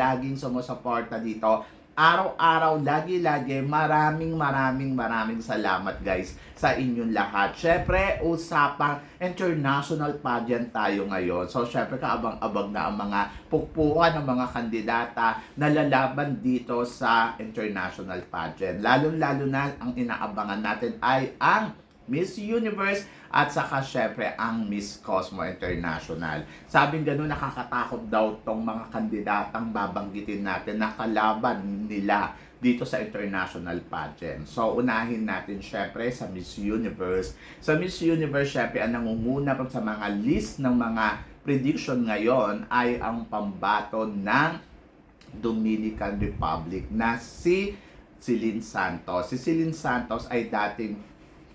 laging sumusuporta dito. Araw-araw, lagi-lagi, maraming maraming maraming salamat guys sa inyong lahat. Syempre, usapang international pageant tayo ngayon. So, syempre, kaabang-abang na ang mga pukpukan ng mga kandidata na lalaban dito sa international pageant. Lalo-lalo na ang inaabangan natin ay ang Miss Universe at saka syempre ang Miss Cosmo International. Sabing gano'n nakakatakot daw tong mga kandidatang babanggitin natin na kalaban nila dito sa international pageant. So, unahin natin syempre sa Miss Universe. Sa Miss Universe, syempre, ang nangunguna sa mga list ng mga prediction ngayon ay ang pambato ng Dominican Republic na si Celine Santos. Si Celine Santos ay dating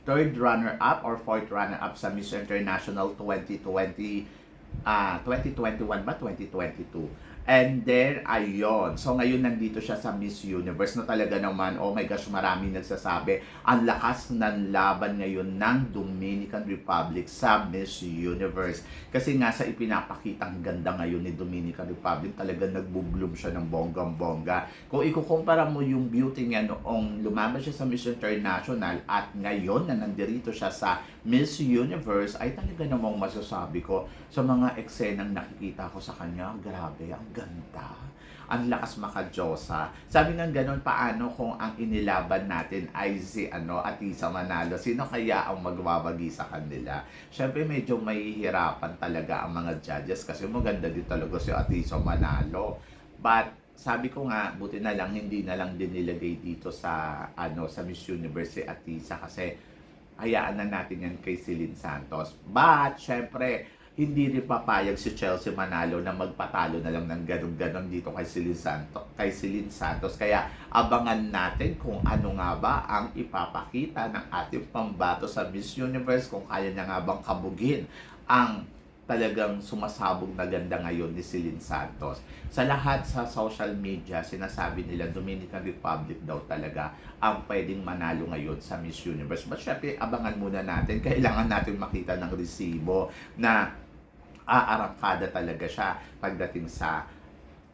third runner-up or fourth runner-up sa Miss International 2020 ah 2021 ba 2022 And then, ayun. So, ngayon nandito siya sa Miss Universe na talaga naman, oh my gosh, marami nagsasabi, ang lakas ng laban ngayon ng Dominican Republic sa Miss Universe. Kasi nga sa ipinapakitang ganda ngayon ni Dominican Republic, talaga nagbubloom siya ng bonggang-bongga. Kung ikukumpara mo yung beauty niya noong lumaban siya sa Miss International at ngayon na nandirito siya sa Miss Universe, ay talaga namang masasabi ko sa mga eksenang nakikita ko sa kanya, grabe, ang ganda. Ang lakas makajosa. Sabi nga ganun, paano kung ang inilaban natin ay si ano, Atisa Manalo? Sino kaya ang magbabagi sa kanila? Siyempre, medyo mahihirapan talaga ang mga judges kasi maganda din talaga si Atisa Manalo. But, sabi ko nga, buti na lang, hindi na lang din nilagay dito sa, ano, sa Miss Universe si Atisa kasi hayaan na natin yan kay Celine Santos. But, syempre, hindi rin papayag si Chelsea Manalo na magpatalo na lang ng ganun-ganon dito kay Celine Santos, kay Celine Santos. Kaya abangan natin kung ano nga ba ang ipapakita ng ating pambato sa Miss Universe kung kaya niya nga bang kabugin ang talagang sumasabog na ganda ngayon ni Celine Santos. Sa lahat sa social media, sinasabi nila Dominican Republic daw talaga ang pwedeng manalo ngayon sa Miss Universe. But syempre, abangan muna natin. Kailangan natin makita ng resibo na aarangkada talaga siya pagdating sa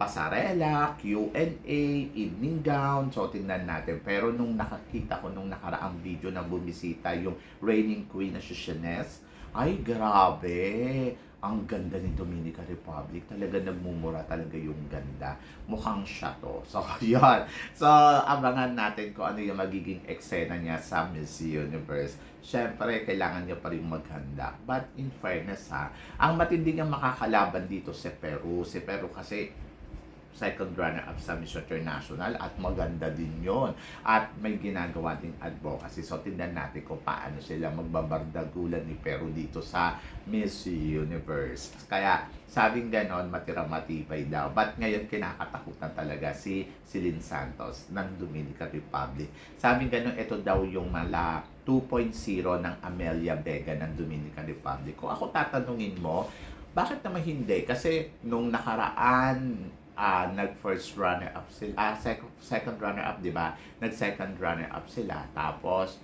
pasarela, Q&A, evening gown. So, tingnan natin. Pero nung nakakita ko nung nakaraang video na bumisita yung reigning queen na si Shanez, ay grabe! Ang ganda ni Dominican Republic. Talaga nagmumura talaga yung ganda. Mukhang siya to. So, yun. So, abangan natin kung ano yung magiging eksena niya sa Miss Universe. Siyempre, kailangan niya pa rin maghanda. But in fairness ha, ang matindi niyang makakalaban dito si Peru. Si Peru kasi second runner-up sa Miss International at maganda din yon at may ginagawa ding advocacy. So tingnan natin kung paano sila magbabardagulan ni Peru dito sa Miss Universe. Kaya sabing ganon matira matibay daw. But ngayon kinakatakutan talaga si Celine Santos ng Dominican Republic. Sabing ganon ito daw yung mala 2.0 ng Amelia Vega ng Dominican Republic. Kung ako tatanungin mo bakit naman hindi? Kasi nung nakaraan, ah nag first runner up sila, ah, second, second runner up, di ba? Nag second runner up sila. Tapos,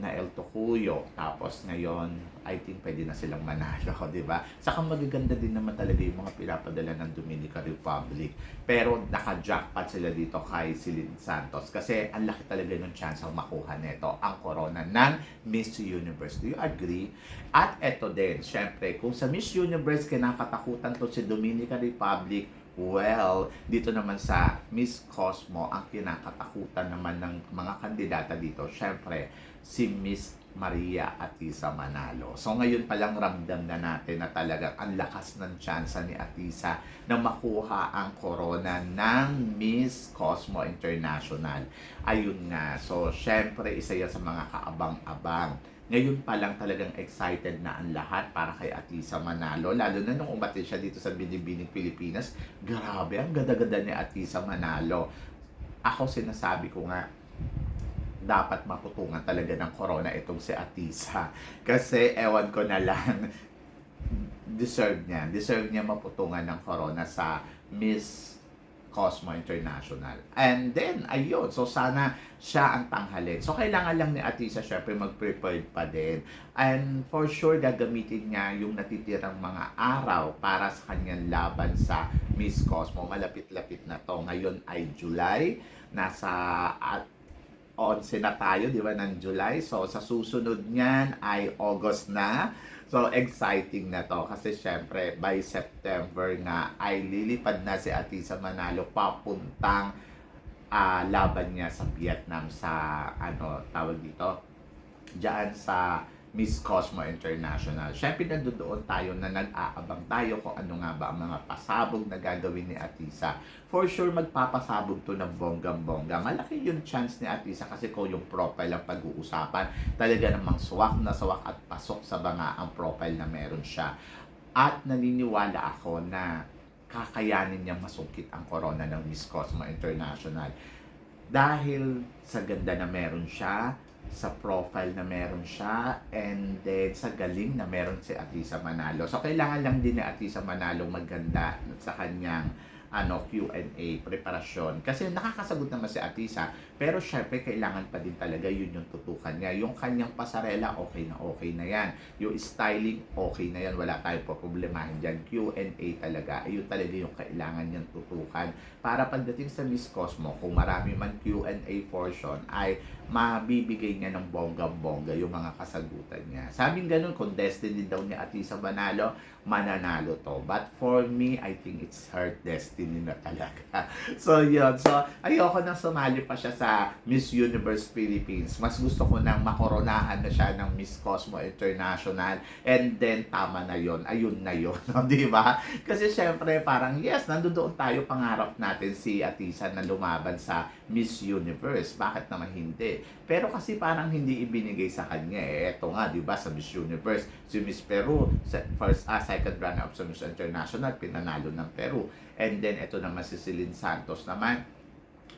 na El Tocuyo. Tapos ngayon, I think pwede na silang manalo, di ba? Saka magaganda din naman talaga yung mga pinapadala ng Dominican Republic. Pero naka-jackpot sila dito kay Celine Santos kasi ang laki talaga ng chance ang makuha nito ang corona ng Miss Universe. Do you agree? At eto din, syempre, kung sa Miss Universe kinakatakutan to si Dominican Republic, Well, dito naman sa Miss Cosmo, ang kinakatakutan naman ng mga kandidata dito, syempre, si Miss Maria Atisa Manalo. So ngayon pa lang ramdam na natin na talagang ang lakas ng tsansa ni Atisa na makuha ang corona ng Miss Cosmo International. Ayun nga. So syempre isa yan sa mga kaabang-abang. Ngayon pa lang talagang excited na ang lahat para kay Atisa Manalo. Lalo na nung umati siya dito sa Binibining Pilipinas. Grabe, ang ganda-ganda ni Atisa Manalo. Ako sinasabi ko nga, dapat matutungan talaga ng corona itong si Atisa. Kasi ewan ko na lang, deserve niya. Deserve niya maputungan ng corona sa Miss Cosmo International. And then, ayun. So, sana siya ang tanghalin. So, kailangan lang ni Atisa syempre mag-prepared pa din. And for sure, gagamitin niya yung natitirang mga araw para sa kanyang laban sa Miss Cosmo. Malapit-lapit na to. Ngayon ay July. Nasa at 11 na tayo, di ba, ng July. So, sa susunod niyan ay August na. So, exciting na to. Kasi, syempre, by September nga ay lilipad na si Atisa Manalo papuntang ah, laban niya sa Vietnam sa, ano, tawag dito, diyan sa Miss Cosmo International. Siyempre, nandoon tayo na nag-aabang tayo kung ano nga ba ang mga pasabog na gagawin ni Atisa. For sure, magpapasabog to ng bonggang-bongga. Malaki yung chance ni Atisa kasi kung yung profile ang pag-uusapan, talaga namang swak na swak at pasok sa banga ang profile na meron siya. At naniniwala ako na kakayanin niyang masungkit ang corona ng Miss Cosmo International. Dahil sa ganda na meron siya, sa profile na meron siya, and then sa galing na meron si Atisa Manalo. So, kailangan lang din ni Atisa Manalo maganda sa kanyang ano, Q&A, preparasyon. Kasi nakakasagot naman si Atisa, pero syempre kailangan pa din talaga yun yung tutukan niya. Yung kanyang pasarela, okay na okay na yan. Yung styling, okay na yan. Wala tayong problemahin dyan. Q&A talaga, ayun talaga yung kailangan niyang tutukan. Para pagdating sa Miss Cosmo, kung marami man Q&A portion, ay mabibigay niya ng bonggang-bongga yung mga kasagutan niya. Sabing ganun, kung destiny daw ni Atisa Manalo, mananalo to. But for me, I think it's her destiny na talaga. So, yun. So, ayoko nang sumali pa siya sa Miss Universe Philippines. Mas gusto ko nang makoronahan na siya ng Miss Cosmo International. And then, tama na yon Ayun na yon Di ba? Kasi syempre, parang, yes, nandoon tayo pangarap natin si Atisa na lumaban sa Miss Universe. Bakit naman hindi? Pero kasi parang hindi ibinigay sa kanya eh. Ito nga, di ba, sa Miss Universe, si Miss Peru, first, ah, second runner-up sa Miss International, pinanalo ng Peru. And then, ito naman si Celine Santos naman,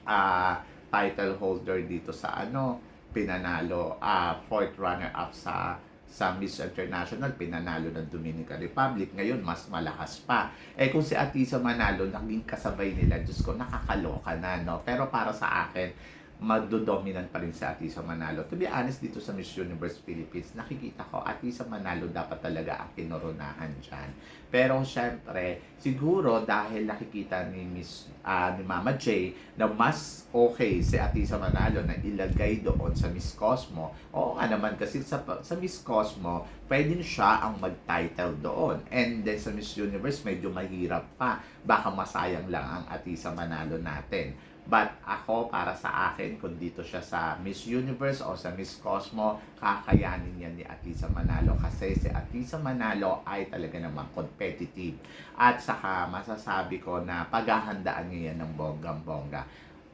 ah, title holder dito sa ano, pinanalo, ah, fourth runner-up sa sa Miss International, pinanalo ng Dominican Republic. Ngayon, mas malakas pa. Eh kung si Atisa Manalo, naging kasabay nila, Diyos ko, nakakaloka na, no? Pero para sa akin, magdodominant pa rin si Atisa Manalo. To be honest, dito sa Miss Universe Philippines, nakikita ko, Atisa Manalo dapat talaga ang kinoronahan dyan. Pero syempre, siguro dahil nakikita ni Miss ah, ni Mama J na mas okay si Atisa Manalo na ilagay doon sa Miss Cosmo. Oo nga naman kasi sa, sa Miss Cosmo, pwedeng siya ang mag-title doon. And then sa Miss Universe, medyo mahirap pa. Baka masayang lang ang Atisa Manalo natin. But ako, para sa akin, kung dito siya sa Miss Universe o sa Miss Cosmo, kakayanin yan ni Atisa Manalo. Kasi si Atisa Manalo ay talaga namang competitive. At saka masasabi ko na paghahandaan niya yan ng bonggang-bongga.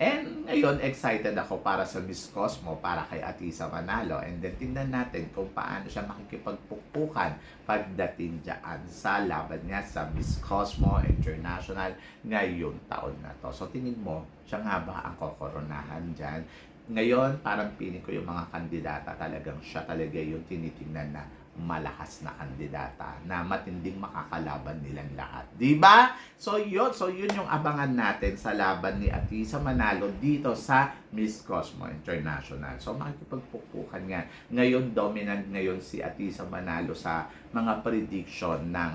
And ngayon, excited ako para sa Miss Cosmo, para kay Atisa Manalo. And then, tingnan natin kung paano siya makikipagpukpukan pagdating dyan sa laban niya sa Miss Cosmo International ngayong taon na to. So, tingin mo, siya nga ba ang kokoronahan dyan? Ngayon, parang piling ko yung mga kandidata talagang siya talaga yung tinitingnan na malakas na kandidata na matinding makakalaban nilang lahat. ba? So yun, so yun yung abangan natin sa laban ni Atisa Manalo dito sa Miss Cosmo International. So makikipagpukuhan nga. Ngayon dominant ngayon si Atisa Manalo sa mga prediction ng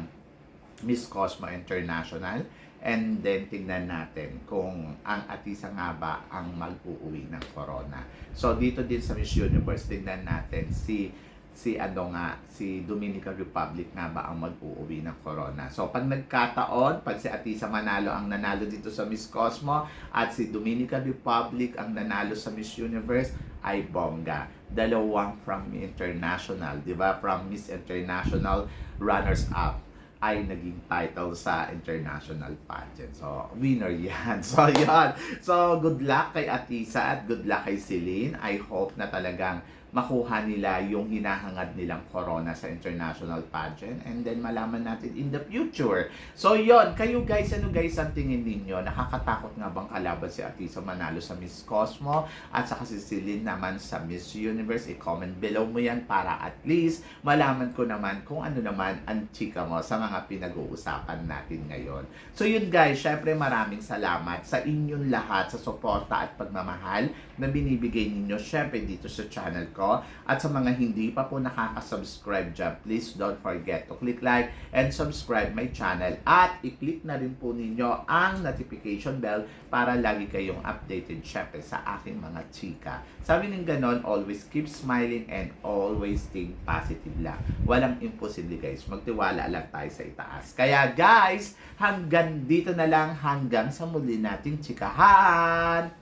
Miss Cosmo International. And then, tingnan natin kung ang Atisa nga ba ang mag-uuwi ng corona. So, dito din sa Miss Universe, tingnan natin si si ano nga, si Dominican Republic nga ba ang mag-uuwi ng corona. So pag nagkataon, pag si Atisa Manalo ang nanalo dito sa Miss Cosmo at si Dominican Republic ang nanalo sa Miss Universe, ay bongga. Dalawang from international, di ba? From Miss International runners-up ay naging title sa international pageant. So, winner yan. So, yan. So, good luck kay Atisa at good luck kay Celine. I hope na talagang makuha nila yung hinahangad nilang corona sa international pageant and then malaman natin in the future. So, yon Kayo guys, ano guys ang tingin ninyo? Nakakatakot nga bang kalaban si Atisa Manalo sa Miss Cosmo at saka si Celine naman sa Miss Universe? I-comment below mo yan para at least malaman ko naman kung ano naman ang chika mo sa mga pinag-uusapan natin ngayon. So yun guys, syempre maraming salamat sa inyong lahat sa suporta at pagmamahal na binibigay ninyo syempre dito sa channel ko. At sa mga hindi pa po nakaka-subscribe dyan, please don't forget to click like and subscribe my channel. At i-click na rin po ninyo ang notification bell para lagi kayong updated syempre sa aking mga chika. Sabi ng ganon, always keep smiling and always think positive lang. Walang imposible guys. Magtiwala lang tayo sa itaas. Kaya guys, hanggang dito na lang hanggang sa muli nating chikahan.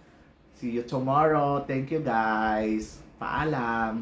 See you tomorrow. Thank you guys. Paalam!